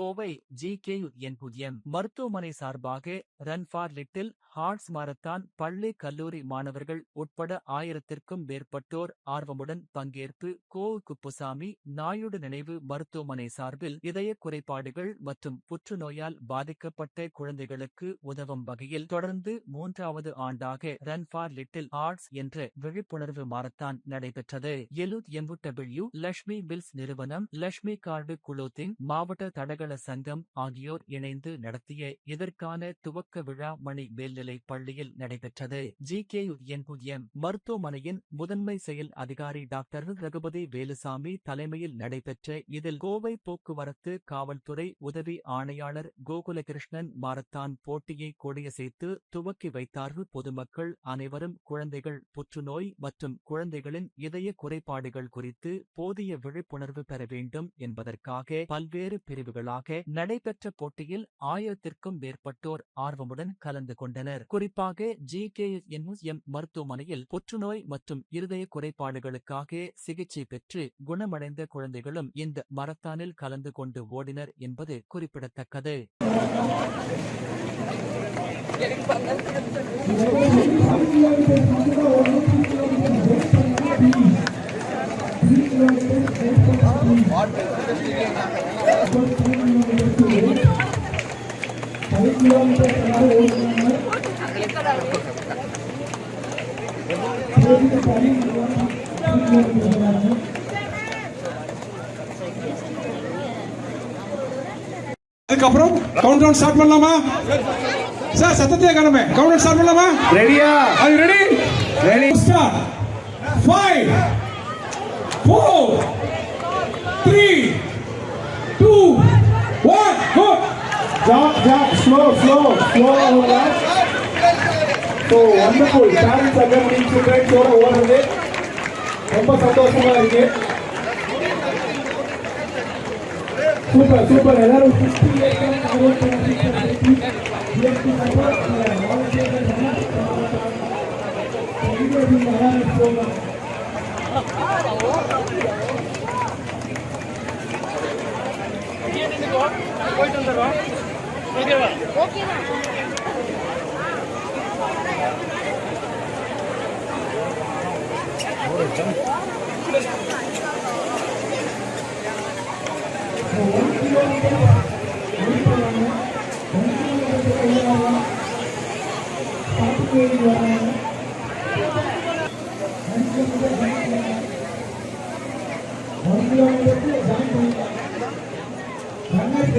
Kovai G K N புதியம் மருத்துவமனை சார்பாக run for little hearts marathon பள்ளி கல்லூரி மாணவர்கள் உட்பட ஆயிரத்திற்கும் மேற்பட்டோர் ஆர்வமுடன் பங்கேற்பு கோ. குப்புசாமி நாயுடு நினைவு மருத்துவமனை சார்பில் இதய குறைபாடுகள் மற்றும் புற்றுநோயால் பாதிக்கப்பட்ட குழந்தைகளுக்கு உதவும் வகையில் தொடர்ந்து மூன்றாவது ஆண்டாக ரன் ஃபார் லிட்டில் ஹார்ட்ஸ் என்ற விழிப்புணர்வு மாரத்தான் நடைபெற்றது. எழுத் எம்புட்டபிள்யூ லட்சுமி பில்ஸ் நிறுவனம் லட்சுமி கார்டு குளோத்திங் மாவட்ட தடகள சங்கம் ஆகியோர் இணைந்து நடத்திய இதற்கான துவக்க விழா மணி மேல்நிலை பள்ளியில் நடைபெற்றது. ஜி. கே. என். மருத்துவமனையின் முதன்மை செயல் அதிகாரி டாக்டர் ரகுபதி வேலுசாமி தலைமையில் நடைபெற்ற இதில் கோவை போக்குவரத்து காவல்துறை உதவி ஆணையாளர் கோகுலகிருஷ்ணன் மாரத்தான் போட்டியை கொடியசைத்து துவக்கி வைத்தார்கள் பொதுமக்கள் அனைவரும் குழந்தைகள் புற்றுநோய் மற்றும் குழந்தைகளின் இதய குறைபாடுகள் குறித்து போதிய விழிப்புணர்வு பெற வேண்டும் என்பதற்காக பல்வேறு பிரிவுகளாக நடைபெற்ற போட்டியில் ஆயிரத்திற்கும் மேற்பட்டோர் ஆர்வமுடன் கலந்து கொண்டனர். குறிப்பாக ஜி கே எம் மருத்துவமனையில் புற்றுநோய் மற்றும் இருதய குறைபாடுகளுக்காக சிகிச்சை பெற்று குணமடைந்த குழந்தைகளும் இந்த மரத்தானில் கலந்து கொண்டு ஓடினர் என்பது குறிப்பிடத்தக்கது. அதுக்கப்புறம் கவுண்ட் டவுன் ஸ்டார்ட் பண்ணலாமா? சார் சத்தத்தையே காணுமே. கவுண்ட் டவுன் ஸ்டார்ட் பண்ணலாமா ரெடியா அது ready ready start five four three job job slow slow slow over so wonderful parents அங்கே முடியும் சில்ட்ரன்ஸோட ஓடுறது ரொம்ப சந்தோஷமா இருக்கு. சூப்பர் சூப்பர் எல்லாரும் ఓకే